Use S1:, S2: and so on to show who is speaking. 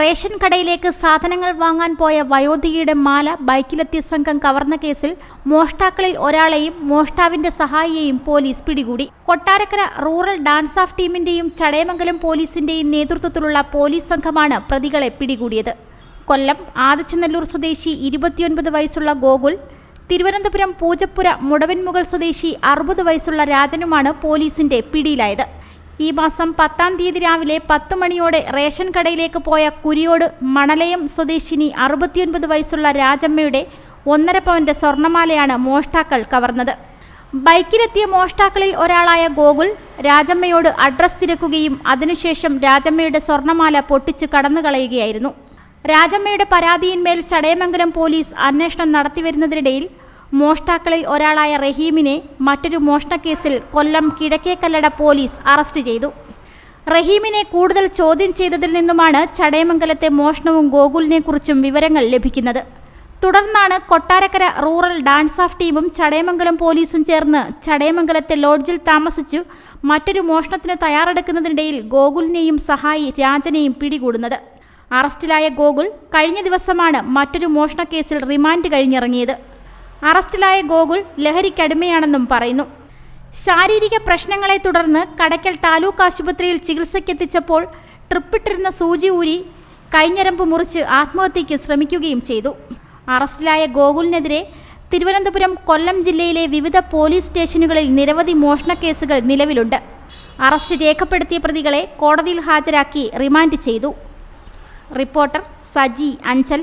S1: Ration കടയിലേക്ക് സാധനങ്ങൾ വാങ്ങാൻ പോയ വയോധികയുടെ മാല ബൈക്കിലെത്തിയ സംഘം കവർന്ന കേസിൽ മോഷ്ടാക്കളിൽ ഒരാളെയും മോഷ്ടാവിന്റെ സഹായിയെയും പോലീസ് പിടികൂടി. കൊട്ടാരക്കര റൂറൽ ഡാൻസ് ഓഫ് ടീമിന്റെയും ചടയമംഗലം പോലീസിന്റെയും നേതൃത്വത്തിലുള്ള പോലീസ് സംഘമാണ് പ്രതികളെ പിടികൂടിയത്. കൊല്ലം ആദിച്ചനല്ലൂർ സ്വദേശി ഇരുപത്തിയൊൻപത് വയസ്സുള്ള ഗോകുൽ തിരുവനന്തപുരം പൂജപ്പുര മുടവൻമുകൾ സ്വദേശി അറുപത് വയസ്സുള്ള രാജനുമാണ് പോലീസിന്റെ പിടിയിലായത്. ഈ മാസം പത്താം തീയതി രാവിലെ പത്ത് മണിയോടെ റേഷൻ കടയിലേക്ക് പോയ കുരിയോട് മണലയം സ്വദേശിനി അറുപത്തിയൊൻപത് വയസ്സുള്ള രാജമ്മയുടെ ഒന്നര പവന്റെ സ്വർണമാലയാണ് മോഷ്ടാക്കൾ കവർന്നത്. ബൈക്കിലെത്തിയ മോഷ്ടാക്കളിൽ ഒരാളായ ഗോകുൽ രാജമ്മയോട് അഡ്രസ് തിരക്കുകയും അതിനുശേഷം രാജമ്മയുടെ സ്വർണമാല പൊട്ടിച്ച് കടന്നുകളയുകയായിരുന്നു രാജമ്മയുടെ പരാതിയിന്മേൽ ചടയമംഗലം പോലീസ് അന്വേഷണം നടത്തിവരുന്നതിനിടയിൽ മോഷ്ടാക്കളിൽ ഒരാളായ റഹീമിനെ മറ്റൊരു മോഷണക്കേസിൽ കൊല്ലം കിഴക്കേക്കല്ലട പോലീസ് അറസ്റ്റ് ചെയ്തു. റഹീമിനെ കൂടുതൽ ചോദ്യം ചെയ്തതിൽ നിന്നുമാണ് ചടയമംഗലത്തെ മോഷണവും ഗോകുലിനെക്കുറിച്ചും വിവരങ്ങൾ ലഭിക്കുന്നത്. തുടർന്നാണ് കൊട്ടാരക്കര റൂറൽ ഡാൻസ് ഓഫ് ടീമും ചടയമംഗലം പോലീസും ചേർന്ന് ചടയമംഗലത്തെ ലോഡ്ജിൽ താമസിച്ചു മറ്റൊരു മോഷണത്തിന് തയ്യാറെടുക്കുന്നതിനിടയിൽ ഗോകുലിനെയും സഹായി രാജനെയും പിടികൂടുന്നത്. അറസ്റ്റിലായ ഗോകുൽ കഴിഞ്ഞ ദിവസമാണ് മറ്റൊരു മോഷണക്കേസിൽ റിമാൻഡ് കഴിഞ്ഞിറങ്ങിയത്. അറസ്റ്റിലായ ഗോകുൽ ലഹരിക്കടിമയാണെന്നും പറയുന്നു. ശാരീരിക പ്രശ്നങ്ങളെ തുടർന്ന് കടയ്ക്കൽ താലൂക്ക് ആശുപത്രിയിൽ ചികിത്സയ്ക്കെത്തിച്ചപ്പോൾ ട്രിപ്പിട്ടിരുന്ന സൂചി ഊരി കൈഞ്ഞരമ്പ് മുറിച്ച് ആത്മഹത്യയ്ക്ക് ശ്രമിക്കുകയും ചെയ്തു. അറസ്റ്റിലായ ഗോകുലിനെതിരെ തിരുവനന്തപുരം കൊല്ലം ജില്ലയിലെ വിവിധ പോലീസ് സ്റ്റേഷനുകളിൽ നിരവധി മോഷണ കേസുകൾ നിലവിലുണ്ട്. അറസ്റ്റ് രേഖപ്പെടുത്തിയ പ്രതികളെ കോടതിയിൽ ഹാജരാക്കി റിമാൻഡ് ചെയ്തു. റിപ്പോർട്ടർ സജി അഞ്ചൽ.